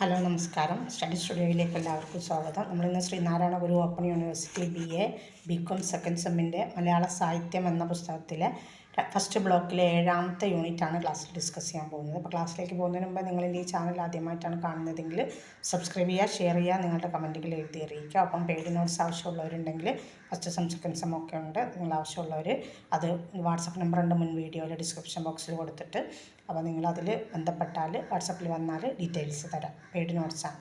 Hello നമസ്കാരം. Study സ്റ്റുഡിയോയിലേക്ക് എല്ലാവർക്കും സ്വാഗതം. നമ്മളിന്ന് Sreenarayana Guru open university B A B com second സെമ്മിന്റെ Malayala സാഹിത്യം എന്ന പുസ്തകത്തിലെ ഫസ്റ്റ് ബ്ലോക്കിലെ ഏഴാമത്തെ യൂണിറ്റാണ് ക്ലാസ്സിൽ ഡിസ്കസ് ചെയ്യാൻ പോകുന്നത്. അപ്പോൾ ക്ലാസ്സിലേക്ക് പോകുന്നതിന് മുമ്പ് നിങ്ങൾ ഈ ചാനൽ ആദ്യമായിട്ടാണ് കാണുന്നതെങ്കിൽ സബ്സ്ക്രൈബ് ചെയ്യുക ഷെയർ ചെയ്യുക നിങ്ങളുടെ കമന്റുകൾ എഴുതി അറിയിക്കുക. അപ്പം പെയ്ഡ് നോട്ട്സ് ആവശ്യമുള്ളവരുണ്ടെങ്കിൽ ഫസ്റ്റ് സം സെക്കൻഡ് ഒക്കെ ഉണ്ട്. നിങ്ങൾ ആവശ്യമുള്ളവർ അത് വാട്സപ്പ് നമ്പർ ഉണ്ട് മുൻ വീഡിയോയിൽ ഡിസ്ക്രിപ്ഷൻ ബോക്സിൽ കൊടുത്തിട്ട്. അപ്പോൾ നിങ്ങൾ നിങ്ങളതിൽ ബന്ധപ്പെട്ടാൽ വാട്സപ്പിൽ വന്നാൽ ഡീറ്റെയിൽസ് തരാം. പെയ്ഡ് നോട്ട്സാണ്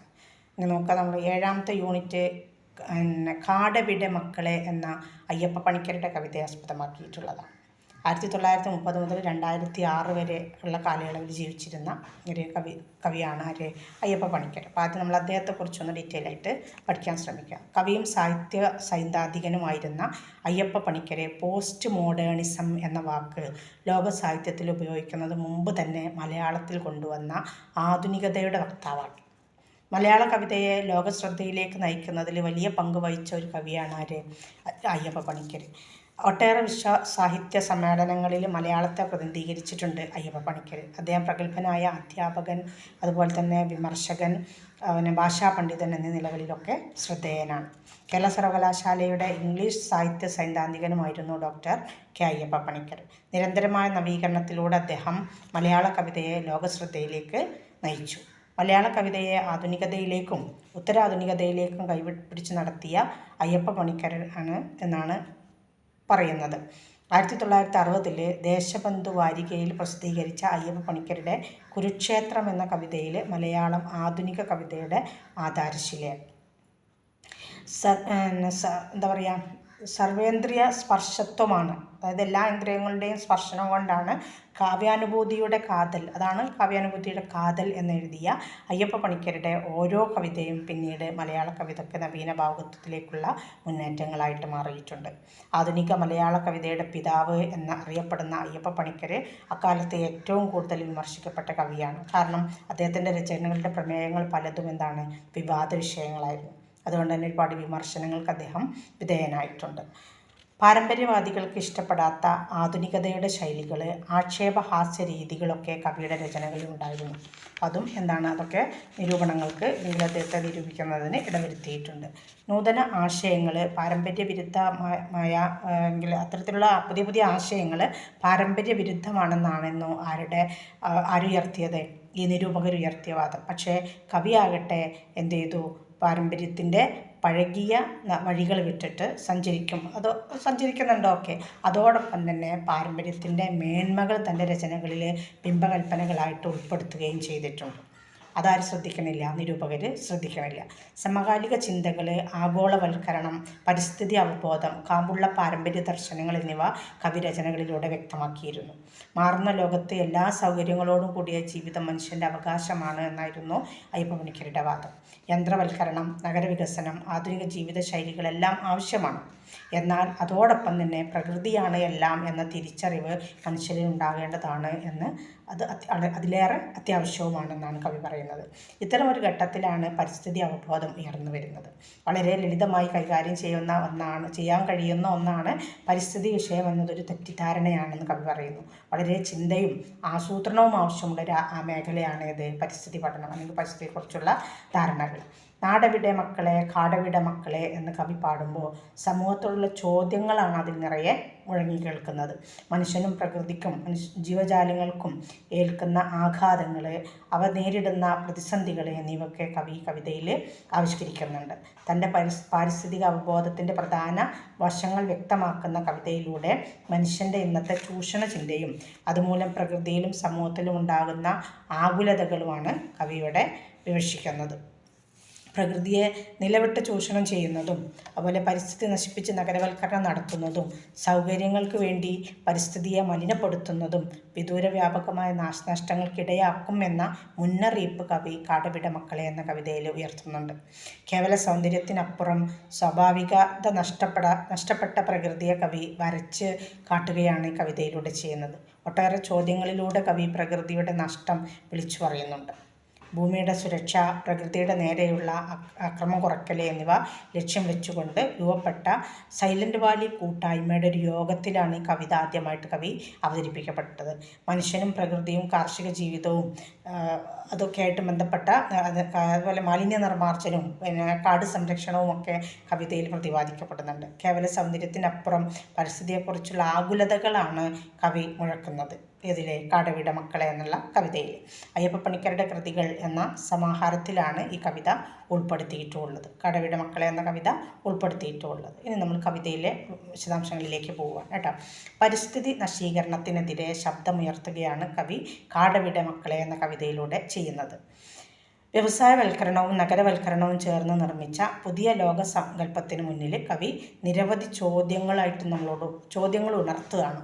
ഇനി നോക്കുക നമ്മൾ ഏഴാമത്തെ യൂണിറ്റ് കാടവിടെ മക്കളെ എന്ന അയ്യപ്പ പണിക്കരുടെ കവിതയെ ആസ്പദമാക്കിയിട്ടുള്ളതാണ്. ആയിരത്തി തൊള്ളായിരത്തി മുപ്പത് മുതൽ രണ്ടായിരത്തി ആറ് വരെ ഉള്ള കാലയളവിൽ ജീവിച്ചിരുന്ന ഒരു കവി കവിയാണ് ആര് അയ്യപ്പ പണിക്കർ. അപ്പോൾ ആദ്യം നമ്മൾ അദ്ദേഹത്തെക്കുറിച്ചൊന്ന് ഡീറ്റെയിൽ ആയിട്ട് പഠിക്കാൻ ശ്രമിക്കാം. കവിയും സാഹിത്യ സൈദ്ധാന്തികനുമായിരുന്ന അയ്യപ്പ പണിക്കരെ പോസ്റ്റ് മോഡേണിസം എന്ന വാക്ക് ലോക സാഹിത്യത്തിൽ ഉപയോഗിക്കുന്നത് മുമ്പ് തന്നെ മലയാളത്തിൽ കൊണ്ടുവന്ന ആധുനികതയുടെ വക്താവാണ്. മലയാള കവിതയെ ലോകശ്രദ്ധയിലേക്ക് നയിക്കുന്നതിൽ വലിയ പങ്ക് വഹിച്ച ഒരു കവിയാണ് ആര്? അയ്യപ്പ പണിക്കർ ഒട്ടേറെ വിശ്വ സാഹിത്യ സമ്മേളനങ്ങളിൽ മലയാളത്തെ പ്രതിനിധീകരിച്ചിട്ടുണ്ട് അയ്യപ്പ പണിക്കർ അദ്ദേഹം പ്രഗത്ഭനായ അധ്യാപകൻ അതുപോലെ തന്നെ വിമർശകൻ പിന്നെ ഭാഷാ പണ്ഡിതൻ എന്നീ നിലകളിലൊക്കെ ശ്രദ്ധേയനാണ്. കേരള സർവകലാശാലയുടെ ഇംഗ്ലീഷ് സാഹിത്യ സൈദ്ധാന്തികനുമായിരുന്നു ഡോക്ടർ കെ അയ്യപ്പ പണിക്കർ നിരന്തരമായ നവീകരണത്തിലൂടെ അദ്ദേഹം മലയാള കവിതയെ ലോകശ്രദ്ധയിലേക്ക് നയിച്ചു. മലയാള കവിതയെ ആധുനികതയിലേക്കും ഉത്തരാധുനികതയിലേക്കും കൈപിടിച്ച് നടത്തിയ അയ്യപ്പ പണിക്കർ ആണ് എന്നാണ് പറയുന്നത്. ആയിരത്തി തൊള്ളായിരത്തി അറുപതിൽ ദേശബന്ധു വാരികയിൽ പ്രസിദ്ധീകരിച്ച അയ്യപ്പ പണിക്കരുടെ കുരുക്ഷേത്രം എന്ന കവിതയിൽ മലയാളം ആധുനിക കവിതയുടെ ആധാരശില. സ എന്താ പറയുക സർവേന്ദ്രിയ സ്പർശത്വമാണ്. അതായത് എല്ലാ ഇന്ദ്രിയങ്ങളുടെയും സ്പർശനം കൊണ്ടാണ് കാവ്യാനുഭൂതിയുടെ കാതൽ. അതാണ് കാവ്യാനുഭൂതിയുടെ കാതൽ എന്നെഴുതിയ അയ്യപ്പ പണിക്കരുടെ ഓരോ കവിതയും പിന്നീട് മലയാള കവിതയ്ക്ക് നവീന ഭാവുകത്വത്തിലേക്കുള്ള മുന്നേറ്റങ്ങളായിട്ട് മാറിയിട്ടുണ്ട്. ആധുനിക മലയാള കവിതയുടെ പിതാവ് എന്ന് അറിയപ്പെടുന്ന അയ്യപ്പ പണിക്കര് അക്കാലത്ത് ഏറ്റവും കൂടുതൽ വിമർശിക്കപ്പെട്ട കവിയാണ്. കാരണം അദ്ദേഹത്തിന്റെ രചനകളുടെ പ്രമേയങ്ങൾ പലതും എന്താണ് വിവാദ വിഷയങ്ങളായിരുന്നു. അതുകൊണ്ട് തന്നെ ഒരുപാട് വിമർശനങ്ങൾക്ക് അദ്ദേഹം വിധേയനായിട്ടുണ്ട്. പാരമ്പര്യവാദികൾക്ക് ഇഷ്ടപ്പെടാത്ത ആധുനികതയുടെ ശൈലികൾ ആക്ഷേപഹാസ്യ രീതികളൊക്കെ കവിയുടെ രചനകളിൽ ഉണ്ടായിരുന്നു. അതും എന്താണ്? അതൊക്കെ നിരൂപണങ്ങൾക്ക് അല്ലെങ്കിൽ അദ്ദേഹത്തെ നിരൂപിക്കുന്നതിന് ഇടവരുത്തിയിട്ടുണ്ട്. നൂതന ആശയങ്ങൾ പാരമ്പര്യ വിരുദ്ധമായ എങ്കിൽ അത്തരത്തിലുള്ള പുതിയ പുതിയ ആശയങ്ങൾ പാരമ്പര്യ വിരുദ്ധമാണെന്നാണെന്നോ ആരുടെ ആരുയർത്തിയത്? ഈ നിരൂപകർ ഉയർത്തിയ വാദം. പക്ഷേ കവിയാകട്ടെ എന്ത് ചെയ്തു? പാരമ്പര്യത്തിന്റെ പഴകിയ വഴികൾ വിട്ടിട്ട് സഞ്ചരിക്കും. അത് സഞ്ചരിക്കുന്നുണ്ടോ? ഓക്കെ. അതോടൊപ്പം തന്നെ പാരമ്പര്യത്തിന്റെ മേന്മകൾ തന്റെ രചനകളിൽ ബിംബകൽപ്പനകളായിട്ട് ഉൾപ്പെടുത്തുകയും ചെയ്തിട്ടുണ്ട്. അതാരും ശ്രദ്ധിക്കണില്ല നിരൂപകർ ശ്രദ്ധിക്കണില്ല. സമകാലിക ചിന്തകൾ ആഗോളവൽക്കരണം പരിസ്ഥിതി അവബോധം കാമ്പുള്ള പാരമ്പര്യ ദർശനങ്ങൾ എന്നിവ കവിരചനകളിലൂടെ വ്യക്തമാക്കിയിരുന്നു. മാറുന്ന ലോകത്ത് എല്ലാ സൗകര്യങ്ങളോടും കൂടിയ ജീവിതം മനുഷ്യന്റെ അവകാശമാണ് എന്നായിരുന്നു അയ്യപ്പമണിക്കരുടെ വാദം. യന്ത്രവൽക്കരണം നഗരവികസനം ആധുനിക ജീവിത ശൈലികളെല്ലാം ആവശ്യമാണ്. എന്നാൽ അതോടൊപ്പം തന്നെ പ്രകൃതിയാണ് എല്ലാം എന്ന തിരിച്ചറിവ് മനുഷ്യരിൽ ഉണ്ടാകേണ്ടതാണ് എന്ന് അത് അതിലേറെ അത്യാവശ്യവുമാണെന്നാണ് കവി പറയുന്നത്. ഇത്തരം ഒരു ഘട്ടത്തിലാണ് പരിസ്ഥിതി അവബോധം ഉയർന്നു വരുന്നത്. വളരെ ലളിതമായി കൈകാര്യം ചെയ്യുന്ന ഒന്നാണ് ചെയ്യാൻ കഴിയുന്ന ഒന്നാണ് പരിസ്ഥിതി വിഷയം എന്നതൊരു തെറ്റിദ്ധാരണയാണെന്ന് കവി പറയുന്നു. വളരെ ചിന്തയും ആസൂത്രണവും ആവശ്യമുള്ള ഒരു മേഖലയാണ് ഇത് പരിസ്ഥിതി പഠനം അല്ലെങ്കിൽ പരിസ്ഥിതിയെക്കുറിച്ചുള്ള ധാരണകൾ. നാടവിടെ മക്കളെ കാടവിടെ മക്കളെ എന്ന് കവി പാടുമ്പോൾ സമൂഹത്തോടുള്ള ചോദ്യങ്ങളാണ് അതിൽ നിറയെ മുഴങ്ങി കേൾക്കുന്നത് മനുഷ്യനും പ്രകൃതിക്കും മനുഷ്യ ജീവജാലങ്ങൾക്കും ഏൽക്കുന്ന ആഘാതങ്ങൾ അവ നേരിടുന്ന പ്രതിസന്ധികൾ എന്നിവയൊക്കെ കവി കവിതയിൽ ആവിഷ്കരിക്കുന്നുണ്ട്. തന്റെ പരിസ് പാരിസ്ഥിതിക അവബോധത്തിന്റെ പ്രധാന വശങ്ങൾ വ്യക്തമാക്കുന്ന കവിതയിലൂടെ മനുഷ്യന്റെ ഇന്നത്തെ ചൂഷണ ചിന്തയും അതുമൂലം പ്രകൃതിയിലും സമൂഹത്തിലും ഉണ്ടാകുന്ന ആകുലതകളുമാണ് കവിയുടെ വിമർശിക്കുന്നത് പ്രകൃതിയെ നിലവിട്ട് ചൂഷണം ചെയ്യുന്നതും അതുപോലെ പരിസ്ഥിതി നശിപ്പിച്ച് നഗരവൽക്കരണം നടത്തുന്നതും സൗകര്യങ്ങൾക്ക് വേണ്ടി പരിസ്ഥിതിയെ മലിനപ്പെടുത്തുന്നതും വിദൂര വ്യാപകമായ നാശനഷ്ടങ്ങൾക്കിടയാക്കും എന്ന മുന്നറിയിപ്പ് കവി കാടവിട മക്കളെ എന്ന കവിതയിൽ ഉയർത്തുന്നുണ്ട്. കേവല സൗന്ദര്യത്തിനപ്പുറം സ്വാഭാവികത നഷ്ടപ്പെട നഷ്ടപ്പെട്ട പ്രകൃതിയെ കവി വരച്ച് കാട്ടുകയാണ് കവിതയിലൂടെ ചെയ്യുന്നത്. ഒട്ടേറെ ചോദ്യങ്ങളിലൂടെ കവി പ്രകൃതിയുടെ നഷ്ടം വിളിച്ചു പറയുന്നുണ്ട് ഭൂമിയുടെ സുരക്ഷ പ്രകൃതിയുടെ നേരെയുള്ള അക്രമം കുറയ്ക്കൽ എന്നിവ ലക്ഷ്യം വെച്ചുകൊണ്ട് രൂപപ്പെട്ട സൈലന്റ് വാലി കൂട്ടായ്മയുടെ ഒരു യോഗത്തിലാണ് ഈ കവിത ആദ്യമായിട്ട് കവി അവതരിപ്പിക്കപ്പെട്ടത്. മനുഷ്യനും പ്രകൃതിയും കാർഷിക ജീവിതവും അതൊക്കെ ആയിട്ട് ബന്ധപ്പെട്ട അതുപോലെ മാലിന്യ നിർമ്മാർജനവും പിന്നെ കാട് സംരക്ഷണവും ഒക്കെ കവിതയിൽ പ്രതിപാദിക്കപ്പെടുന്നുണ്ട്. കേവല സൗന്ദര്യത്തിനപ്പുറം പരിസ്ഥിതിയെക്കുറിച്ചുള്ള ആകുലതകളാണ് കവി മുഴക്കുന്നത്. ഇതിലെ കാടവിട മക്കളെ എന്നുള്ള കവിതയിൽ അയ്യപ്പ പണിക്കരുടെ കൃതികൾ എന്ന സമാഹാരത്തിലാണ് ഈ കവിത ഉൾപ്പെടുത്തിയിട്ടുള്ളത്. കാടവിട മക്കളെ എന്ന കവിത ഉൾപ്പെടുത്തിയിട്ടുള്ളത്. ഇനി നമ്മൾ കവിതയിലെ വിശദാംശങ്ങളിലേക്ക് പോവുകയാണ് കേട്ടോ. പരിസ്ഥിതി നശീകരണത്തിനെതിരെ ശബ്ദമുയർത്തുകയാണ് കവി കാടവിട മക്കളെ എന്ന കവിതയിലൂടെ ചെയ്യുന്നത്. വ്യവസായവൽക്കരണവും നഗരവൽക്കരണവും ചേർന്ന് നിർമ്മിച്ച പുതിയ ലോക സങ്കല്പത്തിന് മുന്നിൽ കവി നിരവധി ചോദ്യങ്ങളായിട്ട് നമ്മളോട് ചോദ്യങ്ങൾ ഉണർത്തുകയാണ്.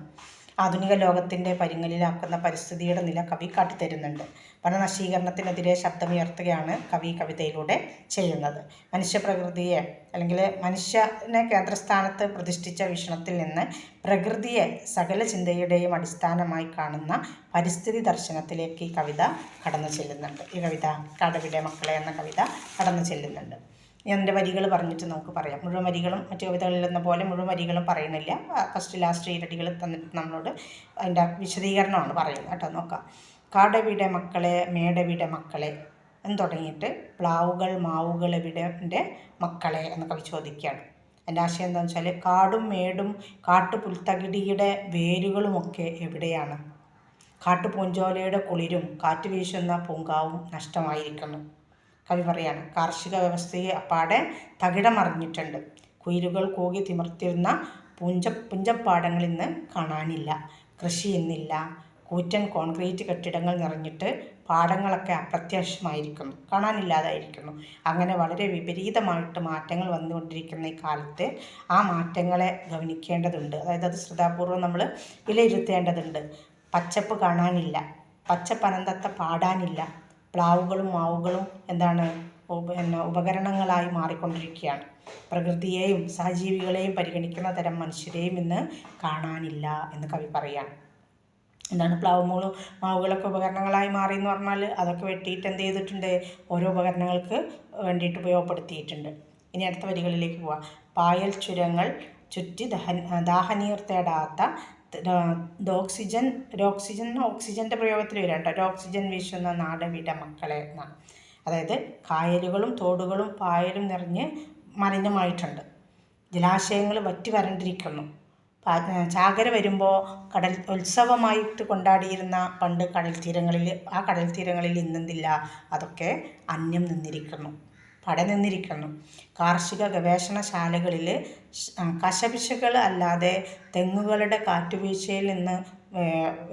ആധുനിക ലോകത്തിന്റെ പരിങ്ങലിലാക്കുന്ന പരിസ്ഥിതിയുടെ നില കവി കാട്ടിത്തരുന്നുണ്ട്. വനനശീകരണത്തിനെതിരെ ശബ്ദമുയർത്തുകയാണ് കവി കവിതയിലൂടെ ചെയ്യുന്നത്. മനുഷ്യപ്രകൃതിയെ അല്ലെങ്കിൽ മനുഷ്യനെ കേന്ദ്രസ്ഥാനത്ത് പ്രതിഷ്ഠിച്ച വീക്ഷണത്തിൽ നിന്ന് പ്രകൃതിയെ സകല ചിന്തയുടെയും അടിസ്ഥാനമായി കാണുന്ന പരിസ്ഥിതി ദർശനത്തിലേക്ക് ഈ കവിത കടന്നു ചെല്ലുന്നുണ്ട്. ഈ കവിത കടവിടെ മക്കളെ എന്ന കവിത കടന്നു ചെല്ലുന്നുണ്ട്. ഞാൻ എന്റെ വരികൾ പറഞ്ഞിട്ട് നമുക്ക് പറയാം. മുഴുവൻ വരികളും മറ്റു കവിതകളിൽ എന്ന പോലെ മുഴുവൻ വരികളും പറയുന്നില്ല. ഫസ്റ്റ് ലാസ്റ്റ് ഈരടികൾ തന്നിട്ട് നമ്മളോട് അതിന്റെ വിശദീകരണമാണ് പറയുന്നത് കേട്ടോ. നോക്കാം. കാടവിടെ മക്കളെ മേടവിടെ മക്കളെ എന്ന് തുടങ്ങിയിട്ട് പ്ലാവുകൾ മാവുകൾ എവിടെ മക്കളെ എന്നൊക്കെ ചോദിക്കുകയാണ്. എന്റെ ആശയം എന്താണെന്ന് വെച്ചാൽ കാടും മേടും കാട്ടുപുൽത്തകിടിയുടെ വേരുകളുമൊക്കെ എവിടെയാണ്? കാട്ടുപൂഞ്ചോലയുടെ കുളിരും കാറ്റ് വീശുന്ന പൂങ്കാവും നഷ്ടമായിരിക്കുന്നു. കവി പറയാണ്. കാർഷിക വ്യവസ്ഥയെ അപ്പാടെ തകിടമറിഞ്ഞിട്ടുണ്ട്. കുയിലുകൾ കൂകി തിമർത്തിരുന്ന പുഞ്ച പുഞ്ചപ്പാടങ്ങൾ ഇന്ന് കാണാനില്ല. കൃഷി ഇന്നില്ല. കൂറ്റൻ കോൺക്രീറ്റ് കെട്ടിടങ്ങൾ നിറഞ്ഞിട്ട് പാടങ്ങളൊക്കെ അപ്രത്യക്ഷമായിരിക്കുന്നു കാണാനില്ലാതായിരിക്കുന്നു. അങ്ങനെ വളരെ വിപരീതമായിട്ട് മാറ്റങ്ങൾ വന്നുകൊണ്ടിരിക്കുന്ന ഈ കാലത്ത് ആ മാറ്റങ്ങളെ ഗവനിക്കേണ്ടതുണ്ട്. അതായത് അത് ശ്രദ്ധാപൂർവം നമ്മൾ വിലയിരുത്തേണ്ടതുണ്ട്. പച്ചപ്പ് കാണാനില്ല. പച്ചപ്പനന്തത്തെ പാടാനില്ല. പ്ലാവുകളും മാവുകളും എന്താണ് പിന്നെ ഉപകരണങ്ങളായി മാറിക്കൊണ്ടിരിക്കുകയാണ്. പ്രകൃതിയെയും സഹജീവികളെയും പരിഗണിക്കുന്ന തരം മനുഷ്യരെയും ഇന്ന് കാണാനില്ല എന്ന് കവി പറയാണ്. എന്താണ് പ്ലാവുമൂളും മാവുകളൊക്കെ ഉപകരണങ്ങളായി മാറി എന്ന് പറഞ്ഞാൽ അതൊക്കെ വെട്ടിയിട്ട് എന്ത് ചെയ്തിട്ടുണ്ട്? ഓരോ ഉപകരണങ്ങൾക്ക് വേണ്ടിയിട്ട് ഉപയോഗപ്പെടുത്തിയിട്ടുണ്ട്. ഇനി അടുത്ത വരികളിലേക്ക് പോവാം. പായൽ ചുരങ്ങൾ ചുറ്റി ദഹൻ ദാഹനീർ തേടാത്ത ഓക്സിജൻ ഓക്സിജൻ ഓക്സിജന്റെ പ്രയോഗത്തിൽ വരാം കേട്ടോ. ഓക്സിജൻ വീശുന്ന നാടവിട മക്കളെ എന്നാണ് അതായത് കായലുകളും തോടുകളും പായലും നിറഞ്ഞ് മലിനമായിട്ടുണ്ട്. ജലാശയങ്ങൾ വറ്റി വരണ്ടിരിക്കുന്നു. ചാകര വരുമ്പോൾ കടൽ ഉത്സവമായിട്ട് കൊണ്ടാടിയിരുന്ന പണ്ട് കടൽ തീരങ്ങളിൽ ആ കടൽ തീരങ്ങളിൽ ഇന്നെന്തില്ല അതൊക്കെ അന്യം നിന്നിരിക്കുന്നു. പടനിന്നിരിക്കുന്നു കാർഷിക ഗവേഷണശാലകളിൽ കശപിശകൾ അല്ലാതെ തെങ്ങുകളുടെ കാറ്റുവീഴ്ചയിൽ നിന്ന്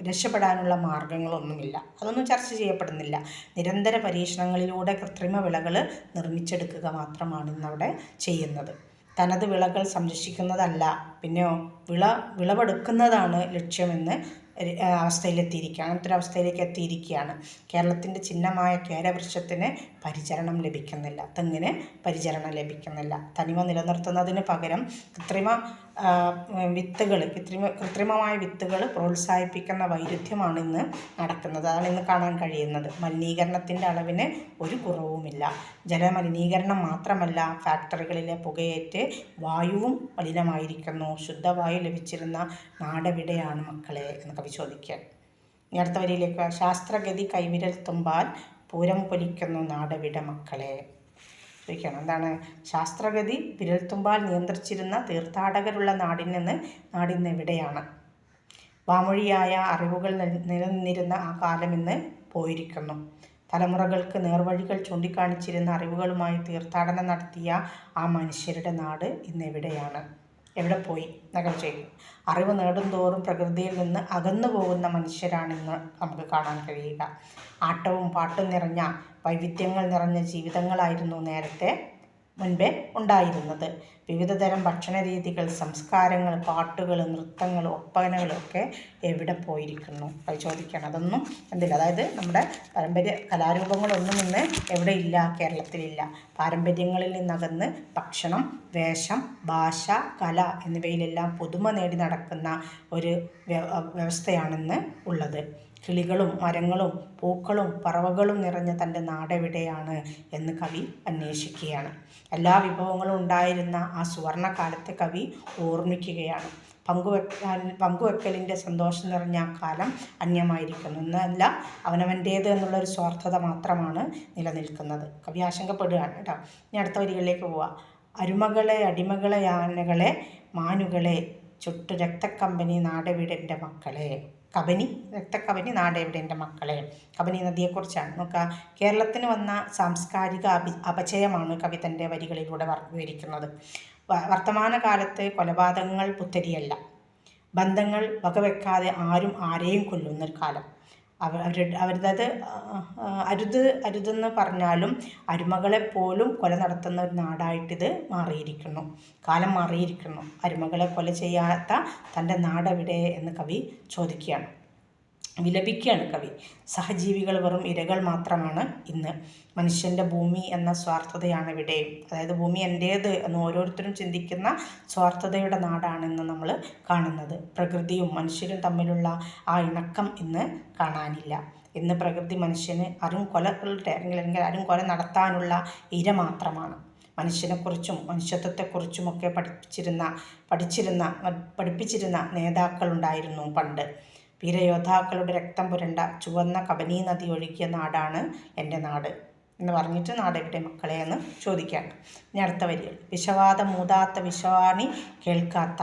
രക്ഷപ്പെടാനുള്ള മാർഗങ്ങളൊന്നുമില്ല. അതൊന്നും ചർച്ച ചെയ്യപ്പെടുന്നില്ല. നിരന്തര പരീക്ഷണങ്ങളിലൂടെ കൃത്രിമ വിളകൾ നിർമ്മിച്ചെടുക്കുക മാത്രമാണ് ഇന്നവിടെ ചെയ്യുന്നത്. തനത് വിളകൾ സംരക്ഷിക്കുന്നതല്ല പിന്നെയോ വിള വിളവെടുക്കുന്നതാണ് ലക്ഷ്യമെന്ന് അവസ്ഥയിലെത്തിയിരിക്കുകയാണ് അങ്ങനത്തെ ഒരു അവസ്ഥയിലേക്ക് എത്തിയിരിക്കുകയാണ്. കേരളത്തിന്റെ ചിഹ്നമായ കേരവൃക്ഷത്തിന് പരിചരണം ലഭിക്കുന്നില്ല. തെങ്ങിന് പരിചരണം ലഭിക്കുന്നില്ല. തനിമ നിലനിർത്തുന്നതിന് പകരം കൃത്രിമ വിത്തുകൾ കൃത്രിമ കൃത്രിമമായ വിത്തുകൾ പ്രോത്സാഹിപ്പിക്കുന്ന വൈരുദ്ധ്യമാണ് ഇന്ന് നടക്കുന്നത്. അതാണ് ഇന്ന് കാണാൻ കഴിയുന്നത്. മലിനീകരണത്തിന്റെ അളവിന് ഒരു കുറവുമില്ല. ജലമലിനീകരണം മാത്രമല്ല ഫാക്ടറികളിലെ പുകയേറ്റ് വായുവും മലിനമായിരിക്കുന്നു. ശുദ്ധവായു ലഭിച്ചിരുന്ന നാടെവിടെയാണ് മക്കളെ എന്നൊക്കെ ചോദിക്കാൻ ഇനി അടുത്ത വരിയിലേക്ക് ശാസ്ത്രഗതി കൈവിരൽ തുമ്പാൽ പൂരം പൊലിക്കുന്നു നാടെവിടെ മക്കളെ? ചോദിക്കണം എന്താണ്? ശാസ്ത്രഗതി വിരൽത്തുമ്പാൽ നിയന്ത്രിച്ചിരുന്ന തീർത്ഥാടകരുള്ള നാടിൽ നിന്ന് നാടിന്ന് എവിടെയാണ്? വാമൊഴിയായ അറിവുകൾ നിലനിന്നിരുന്ന ആ കാലം ഇന്ന് പോയിരിക്കുന്നു. തലമുറകൾക്ക് നേർവഴികൾ ചൂണ്ടിക്കാണിച്ചിരുന്ന അറിവുകളുമായി തീർത്ഥാടനം നടത്തിയ ആ മനുഷ്യരുടെ നാട് ഇന്ന് എവിടെയാണ്? എവിടെ പോയി? എന്നൊക്കെ ചെയ്യും അറിവ് നേടുന്തോറും പ്രകൃതിയിൽ നിന്ന് അകന്നു പോകുന്ന മനുഷ്യരാണെന്ന് നമുക്ക് കാണാൻ കഴിയുക. ആട്ടവും പാട്ടും നിറഞ്ഞ വൈവിധ്യങ്ങൾ നിറഞ്ഞ ജീവിതങ്ങളായിരുന്നു നേരത്തെ മുൻപേ ഉണ്ടായിരുന്നത്. വിവിധതരം ഭക്ഷണ രീതികൾ സംസ്കാരങ്ങൾ പാട്ടുകൾ നൃത്തങ്ങൾ ഒപ്പനകളൊക്കെ എവിടെ പോയിരിക്കുന്നു? അത് ചോദിക്കണം അതൊന്നും എന്തില്ല അതായത് നമ്മുടെ പാരമ്പര്യ കലാരൂപങ്ങളൊന്നും ഇന്ന് എവിടെ ഇല്ല കേരളത്തിലില്ല. പാരമ്പര്യങ്ങളിൽ നിന്നകന്ന് ഭക്ഷണം വേഷം ഭാഷ കല എന്നിവയിലെല്ലാം പുതുമ നേടി നടക്കുന്ന ഒരു വ്യവസ്ഥയാണെന്ന് ഉള്ളത്. കിളികളും മരങ്ങളും പൂക്കളും പറവകളും നിറഞ്ഞ തന്റെ നാടെവിടെയാണ് എന്ന് കവി അന്വേഷിക്കുകയാണ്. എല്ലാ വിഭവങ്ങളും ഉണ്ടായിരുന്ന ആ സുവർണകാലത്തെ കവി ഓർമ്മിക്കുകയാണ്. പങ്കുവെക്കാൻ പങ്കുവെക്കലിന്റെ സന്തോഷം നിറഞ്ഞ ആ കാലം അന്യമായിരിക്കുന്നു. എന്നല്ല അവനവന്റേത് എന്നുള്ളൊരു സ്വാർത്ഥത മാത്രമാണ് നിലനിൽക്കുന്നത്. കവി ആശങ്കപ്പെടുകയാണ് കേട്ടോ. ഇനി അടുത്ത വരികളിലേക്ക് പോവാം. അരുമകളെ അടിമകളെ ആനകളെ മാനുകളെ ചുട്ടു രക്തക്കമ്പനി നാടെവിടെന്റെ മക്കളെ? കബനി രക്തക്കബനി നാടെവിടെന്റെ മക്കളെ? കബനി നദിയെക്കുറിച്ചാണ്. നോക്കുക കേരളത്തിന് വന്ന സാംസ്കാരിക അപി അപചയമാണ് കവി തന്റെ വരികളിലൂടെ വിവരിക്കുന്നത് വർത്തമാനകാലത്ത് കൊലപാതകങ്ങൾ പുത്തരിയല്ല. ബന്ധങ്ങൾ വകവെക്കാതെ ആരും ആരെയും കൊല്ലുന്ന ഒരു കാലം അവർ അവരുടേത് അരുത് അരുതെന്ന് പറഞ്ഞാലും അരുമകളെപ്പോലും കൊല നടത്തുന്ന ഒരു നാടായിട്ടിത് മാറിയിരിക്കുന്നു. കാലം മാറിയിരിക്കുന്നു. അരുമകളെ കൊല ചെയ്യാത്ത തന്റെ നാടെവിടെ എന്ന് കവി ചോദിക്കുകയാണ്. വിലപിക്കുകയാണ് കവി. സഹജീവികൾ വെറും ഇരകൾ മാത്രമാണ് ഇന്ന്. മനുഷ്യന്റെ ഭൂമി എന്ന സ്വാർത്ഥതയാണ് ഇവിടെ അതായത് ഭൂമി എന്റേത് എന്ന് ഓരോരുത്തരും ചിന്തിക്കുന്ന സ്വാർത്ഥതയുടെ നാടാണ് ഇന്ന് നമ്മൾ കാണുന്നത്. പ്രകൃതിയും മനുഷ്യരും തമ്മിലുള്ള ആ ഇണക്കം ഇന്ന് കാണാനില്ല. ഇന്ന് പ്രകൃതി മനുഷ്യന് അരും കൊലകളുടെ അല്ലെങ്കിൽ അരും കൊല നടത്താനുള്ള ഇര മാത്രമാണ്. മനുഷ്യനെക്കുറിച്ചും മനുഷ്യത്വത്തെക്കുറിച്ചുമൊക്കെ പഠിപ്പിച്ചിരുന്ന പഠിച്ചിരുന്ന പഠിപ്പിച്ചിരുന്ന നേതാക്കളുണ്ടായിരുന്നു പണ്ട്. വീരയോദ്ധാക്കളുടെ രക്തം പുരണ്ട ചുവന്ന കബനി നദി ഒഴുകിയ നാടാണ് എന്റെ നാട് എന്ന് പറഞ്ഞിട്ട് നാടെവിടെ മക്കളെ എന്ന് ചോദിക്കുകയാണ് ഇനി അടുത്ത വരികൾ. വിഷവാദം മൂതാത്ത വിഷവാണി കേൾക്കാത്ത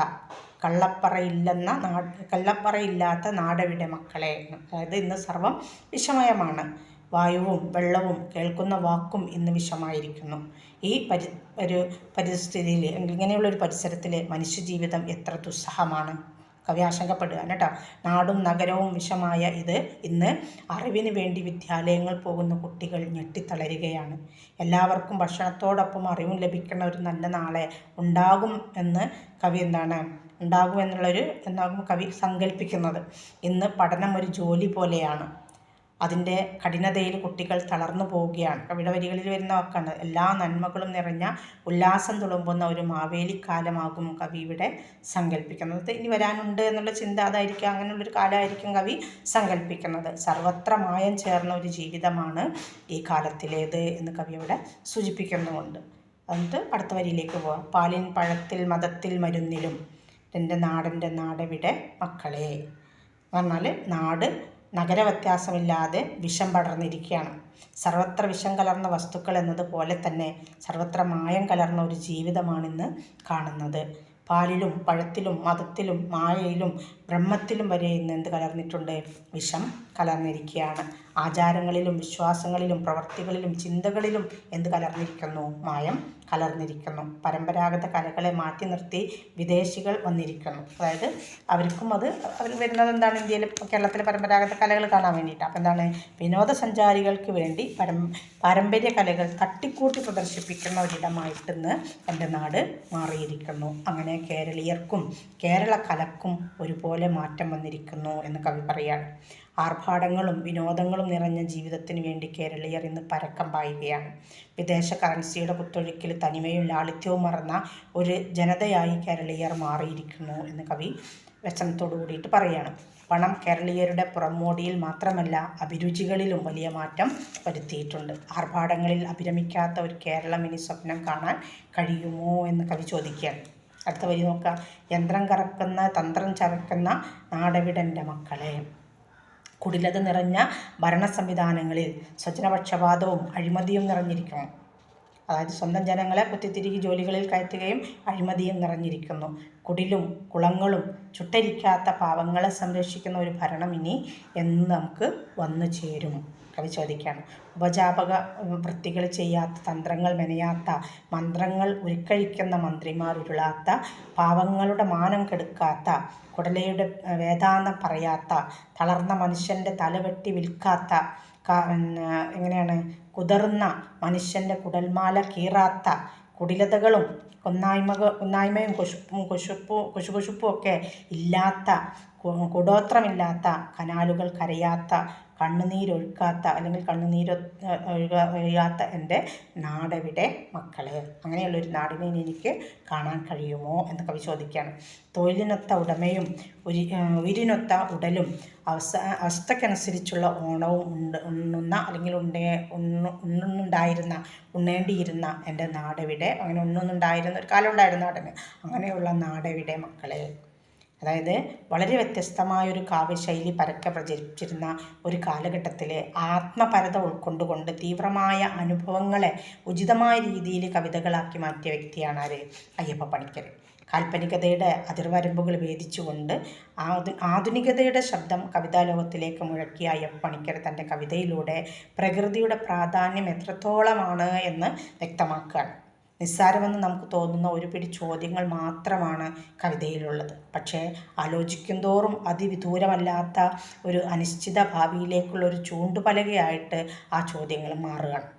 കള്ളപ്പറയില്ലെന്ന നാട് കള്ളപ്പറയില്ലാത്ത നാടെവിടെ മക്കളെ? എന്ന് അതായത് ഇന്ന് സർവം വിഷമയമാണ്. വായുവും വെള്ളവും കേൾക്കുന്ന വാക്കും ഇന്ന് വിഷമായിരിക്കുന്നു. ഈ പരി ഒരു പരിസ്ഥിതിയിൽ ഇങ്ങനെയുള്ള ഒരു പരിസരത്തിൽ മനുഷ്യജീവിതം എത്ര ദുസ്സഹമാണ്. കവി ആശങ്കപ്പെടുകയാണ് കേട്ടോ? നാടും നഗരവും വിഷമായ ഇത് ഇന്ന് അറിവിന് വേണ്ടി വിദ്യാലയങ്ങൾ പോകുന്ന കുട്ടികൾ ഞെട്ടിത്തളരുകയാണ്. എല്ലാവർക്കും ഭക്ഷണത്തോടൊപ്പം അറിവും ലഭിക്കുന്ന ഒരു നല്ല നാളെ ഉണ്ടാകും എന്ന് കവി എന്താണ്? ഉണ്ടാകുമെന്നുള്ളൊരു എന്താകും കവി സങ്കല്പിക്കുന്നത് ഇന്ന് പഠനം ഒരു ജോലി പോലെയാണ്. അതിന്റെ കഠിനതയിൽ കുട്ടികൾ തളർന്നു പോവുകയാണ്. കവിടവരികളിൽ വരികളിൽ വരുന്ന വാക്കാണ്. എല്ലാ നന്മകളും നിറഞ്ഞ ഉല്ലാസം തുളുമ്പുന്ന ഒരു മാവേലിക്കാലമാകും കവി ഇവിടെ സങ്കല്പിക്കുന്നത് ഇനി വരാനുണ്ട് എന്നുള്ള ചിന്ത അതായിരിക്കും. അങ്ങനെയുള്ളൊരു കാലമായിരിക്കും കവി സങ്കല്പിക്കുന്നത് സർവത്ര മായം ചേർന്ന ഒരു ജീവിതമാണ് ഈ കാലത്തിലേത് എന്ന് കവി ഇവിടെ സൂചിപ്പിക്കുന്നുമുണ്ട്. എന്നിട്ട് അടുത്ത വരിയിലേക്ക് പോവാം. പാലിൻ പഴത്തിൽ മതത്തിൽ മരുന്നിലും എന്റെ നാടിന്റെ നാടെവിടെ മക്കളെ? പറഞ്ഞാൽ നാട് നഗര വ്യത്യാസമില്ലാതെ വിഷം പടർന്നിരിക്കുകയാണ്. സർവത്ര വിഷം കലർന്ന വസ്തുക്കൾ എന്നതുപോലെ തന്നെ സർവത്ര മായം കലർന്ന ഒരു ജീവിതമാണിന്ന് കാണുന്നത്. പാലിലും പഴത്തിലും മതത്തിലും മായയിലും ബ്രഹ്മത്തിലും വരെ ഇന്ന് എന്ത് കലർന്നിട്ടുണ്ട്? വിഷം കലർന്നിരിക്കുകയാണ് ആചാരങ്ങളിലും വിശ്വാസങ്ങളിലും പ്രവർത്തികളിലും ചിന്തകളിലും എന്ത് കലർന്നിരിക്കുന്നു? മായം കലർന്നിരിക്കുന്നു. പരമ്പരാഗത കലകളെ മാറ്റി നിർത്തി വിദേശികൾ വന്നിരിക്കുന്നു. അതായത് അവർക്കും അത് അവർ വരുന്നത് എന്താണ് ഇന്ത്യയിൽ കേരളത്തിലെ പരമ്പരാഗത കലകൾ കാണാൻ വേണ്ടിയിട്ട്. അപ്പോൾ എന്താണ്? വിനോദസഞ്ചാരികൾക്ക് വേണ്ടി പരം പാരമ്പര്യ കലകൾ തട്ടിക്കൂട്ടി പ്രദർശിപ്പിക്കുന്ന ഒരിടമായിട്ട് ഇന്ന് എന്റെ നാട് മാറിയിരിക്കുന്നു. അങ്ങനെ കേരളീയർക്കും കേരള കലക്കും ഒരുപോലെ മാറ്റം വന്നിരിക്കുന്നു എന്ന് കവി പറയാണ്. ആർഭാടങ്ങളും വിനോദങ്ങളും നിറഞ്ഞ ജീവിതത്തിന് വേണ്ടി കേരളീയർ ഇന്ന് പരക്കം പായുകയാണ്. വിദേശ കറൻസിയുടെ കുത്തൊഴുക്കിൽ തനിമയും ലാളിത്യവും മറന്ന ഒരു ജനതയായി കേരളീയർ മാറിയിരിക്കുന്നു എന്ന് കവി വ്യസനത്തോടു കൂടിയിട്ട് പറയുകയാണ് പണം കേരളീയരുടെ പുറമോടിയിൽ മാത്രമല്ല അഭിരുചികളിലും വലിയ മാറ്റം വരുത്തിയിട്ടുണ്ട്. ആർഭാടങ്ങളിൽ അഭിരമിക്കാത്ത ഒരു കേരളം ഇനി സ്വപ്നം കാണാൻ കഴിയുമോ എന്ന് കവി ചോദിക്കുകയാണ്. അടുത്ത വരി നോക്കുക യന്ത്രം കറക്കുന്ന തന്ത്രം ചറക്കുന്ന നാടവിടന്റെ മക്കളെ. കുടിലത നിറഞ്ഞ ഭരണ സംവിധാനങ്ങളിൽ സ്വജനപക്ഷപാതവും അഴിമതിയും നിറഞ്ഞിരിക്കണം. അതായത് സ്വന്തം ജനങ്ങളെ കുത്തിത്തിരികി ജോലികളിൽ കയറ്റുകയും അഴിമതിയും നിറഞ്ഞിരിക്കുന്നു. കുടിലും കുളങ്ങളും ചുട്ടരിക്കാത്ത പാവങ്ങളെ സംരക്ഷിക്കുന്ന ഒരു ഭരണം ഇനി എന്ന് നമുക്ക് വന്നു ചേരും. കവി ചോദിക്കുകയാണ്. ഉപജാപക വൃത്തികൾ ചെയ്യാത്ത തന്ത്രങ്ങൾ മെനയാത്ത മന്ത്രങ്ങൾ ഉരുക്കഴിക്കുന്ന മന്ത്രിമാർ ഉരുളാത്ത പാവങ്ങളുടെ മാനം കെടുക്കാത്ത കുടലയുടെ വേദാന്തം പറയാത്ത തളർന്ന മനുഷ്യന്റെ തലവെട്ടി വിൽക്കാത്ത എങ്ങനെയാണ്? കുതിർന്ന മനുഷ്യന്റെ കുടൽമാല കീറാത്ത കുടിലതകളും കുന്നായ്മ കൊന്നായ്മയും കുശുപ്പും കുശുപ്പു കുശുകുശുപ്പും ഒക്കെ ഇല്ലാത്ത കുടോത്രമില്ലാത്ത കനാലുകൾ കരയാത്ത കണ്ണുനീരൊഴുക്കാത്ത അല്ലെങ്കിൽ കണ്ണുനീര് ഒഴുകാ ഒഴുകാത്ത എന്റെ നാടെവിടെ മക്കളെ? അങ്ങനെയുള്ളൊരു നാടിനെ എനിക്ക് കാണാൻ കഴിയുമോ എന്ന് കവി ചോദിക്കുകയാണ് തൊഴിലിനൊത്ത ഉടമയും ഉരി ഉയിരിനൊത്ത ഉടലും അവസ്ഥ അവസ്ഥക്കനുസരിച്ചുള്ള ഓണവും ഉണ്ട് ഉണ്ണുന്ന അല്ലെങ്കിൽ ഉണ്ടേ ഉണ്ണു ഉണ്ണുന്നുണ്ടായിരുന്ന ഉണ്ണേണ്ടിയിരുന്ന എന്റെ നാടെവിടെ? അങ്ങനെ ഉണ്ണുന്നുണ്ടായിരുന്ന ഒരു കാലം ഉണ്ടായിരുന്ന നാടിന് അങ്ങനെയുള്ള നാടെവിടെ മക്കളെ? അതായത് വളരെ വ്യത്യസ്തമായ ഒരു കാവ്യശൈലി പരക്കെ പ്രചരിച്ചിരുന്ന ഒരു കാലഘട്ടത്തിൽ ആത്മപരത ഉൾക്കൊണ്ടുകൊണ്ട് തീവ്രമായ അനുഭവങ്ങളെ ഉചിതമായ രീതിയിൽ കവിതകളാക്കി മാറ്റിയ വ്യക്തിയാണ് ആര്? അയ്യപ്പ പണിക്കർ കാൽപ്പനികതയുടെ അതിർവരമ്പുകൾ ഭേദിച്ചുകൊണ്ട് ആധു ആധുനികതയുടെ ശബ്ദം കവിതാലോകത്തിലേക്ക് മുഴക്കിയ അയ്യപ്പ പണിക്കർ തന്റെ കവിതയിലൂടെ പ്രകൃതിയുടെ പ്രാധാന്യം എത്രത്തോളമാണ് എന്ന് വ്യക്തമാക്കുകയാണ്. നിസ്സാരമെന്ന് നമുക്ക് തോന്നുന്ന ഒരു പിടി ചോദ്യങ്ങൾ മാത്രമാണ് കവിതയിലുള്ളത്. പക്ഷേ ആലോചിക്കും തോറും അതിവിദൂരമല്ലാത്ത ഒരു അനിശ്ചിത ഭാവിയിലേക്കുള്ള ഒരു ചൂണ്ടുപലകയായിട്ട് ആ ചോദ്യങ്ങൾ മാറുകയാണ്.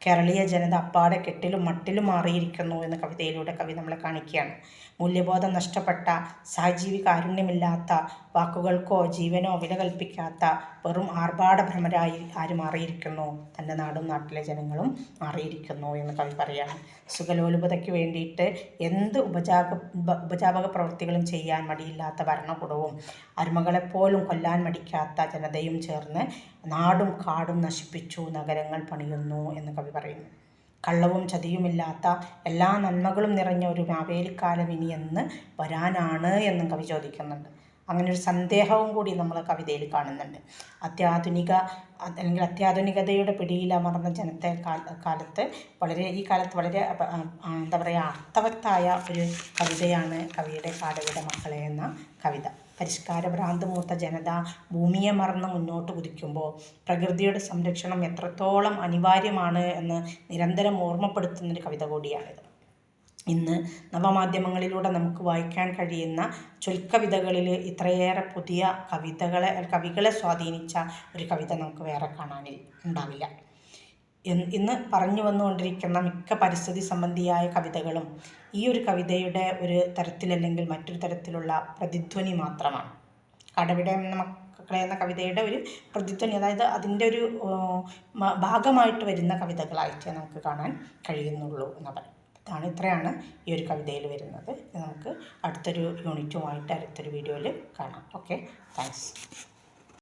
കേരളീയ ജനത അപ്പാടെ കെട്ടിലും മട്ടിലും മാറിയിരിക്കുന്നു എന്ന കവിതയിലൂടെ കവി നമ്മളെ കാണിക്കുകയാണ്. മൂല്യബോധം നഷ്ടപ്പെട്ട സഹജീവി കാരുണ്യമില്ലാത്ത വാക്കുകൾക്കോ ജീവനോ വില കൽപ്പിക്കാത്ത വെറും ആർഭാട ഭ്രമരായി ആര് മാറിയിരിക്കുന്നു? തന്റെ നാടും നാട്ടിലെ ജനങ്ങളും മാറിയിരിക്കുന്നു എന്ന് കവി പറയാണ്. സുഖലോലുപതയ്ക്ക് വേണ്ടിയിട്ട് എന്ത് ഉപജാപ ഉപജാപക പ്രവൃത്തികളും ചെയ്യാൻ മടിയില്ലാത്ത ഭരണകൂടവും അരുമകളെപ്പോലും കൊല്ലാൻ മടിക്കാത്ത ജനതയും ചേർന്ന് നാടും കാടും നശിപ്പിച്ചു നഗരങ്ങൾ പണിയുന്നു എന്ന് കവി പറയുന്നു. കള്ളവും ചതിയുമില്ലാത്ത എല്ലാ നന്മകളും നിറഞ്ഞ ഒരു മാവേലിക്കാലം ഇനി എന്ന് വരാനാണ് എന്നും കവി ചോദിക്കുന്നുണ്ട്. അങ്ങനെ ഒരു സന്ദേഹവും കൂടി നമ്മൾ കവിതയിൽ കാണുന്നുണ്ട്. അത്യാധുനിക അല്ലെങ്കിൽ അത്യാധുനികതയുടെ പിടിയിലമർന്ന ജനത്തെ കാലത്ത് വളരെ ഈ കാലത്ത് വളരെ എന്താ പറയുക അർത്ഥവത്തായ ഒരു കവിതയാണ് കവിയുടെ കാടയുടെ മക്കളെ എന്ന കവിത. പരിഷ്കാര ഭ്രാന്ത് മൂത്ത ജനത ഭൂമിയെ മറന്ന് മുന്നോട്ട് കുതിക്കുമ്പോൾ പ്രകൃതിയുടെ സംരക്ഷണം എത്രത്തോളം അനിവാര്യമാണ് എന്ന് നിരന്തരം ഓർമ്മപ്പെടുത്തുന്നൊരു കവിത കൂടിയാണിത്. ഇന്ന് നവമാധ്യമങ്ങളിലൂടെ നമുക്ക് വായിക്കാൻ കഴിയുന്ന ചൊൽക്കവിതകളിൽ ഇത്രയേറെ പുതിയ കവിതകളെ കവികളെ സ്വാധീനിച്ച ഒരു കവിത നമുക്ക് വേറെ കാണാനിൽ ഉണ്ടാവില്ല. ഇന്ന് പറഞ്ഞു വന്നുകൊണ്ടിരിക്കുന്ന മിക്ക പരിസ്ഥിതി സംബന്ധിയായ കവിതകളും ഈ ഒരു കവിതയുടെ ഒരു തരത്തിലല്ലെങ്കിൽ മറ്റൊരു തരത്തിലുള്ള പ്രതിധ്വനി മാത്രമാണ്. കടവിട മക്കളെ എന്ന കവിതയുടെ ഒരു പ്രതിധ്വനി അതായത് അതിന്റെ ഒരു ഭാഗമായിട്ട് വരുന്ന കവിതകളായിട്ടേ നമുക്ക് കാണാൻ കഴിയുന്നുള്ളൂ എന്ന് പറയും ഇതാണ് ഇത്രയാണ് ഈ ഒരു കവിതയിൽ വരുന്നത്. നമുക്ക് അടുത്തൊരു യൂണിറ്റുമായിട്ട് അടുത്തൊരു വീഡിയോയിൽ കാണാം. ഓക്കെ? താങ്ക്സ്.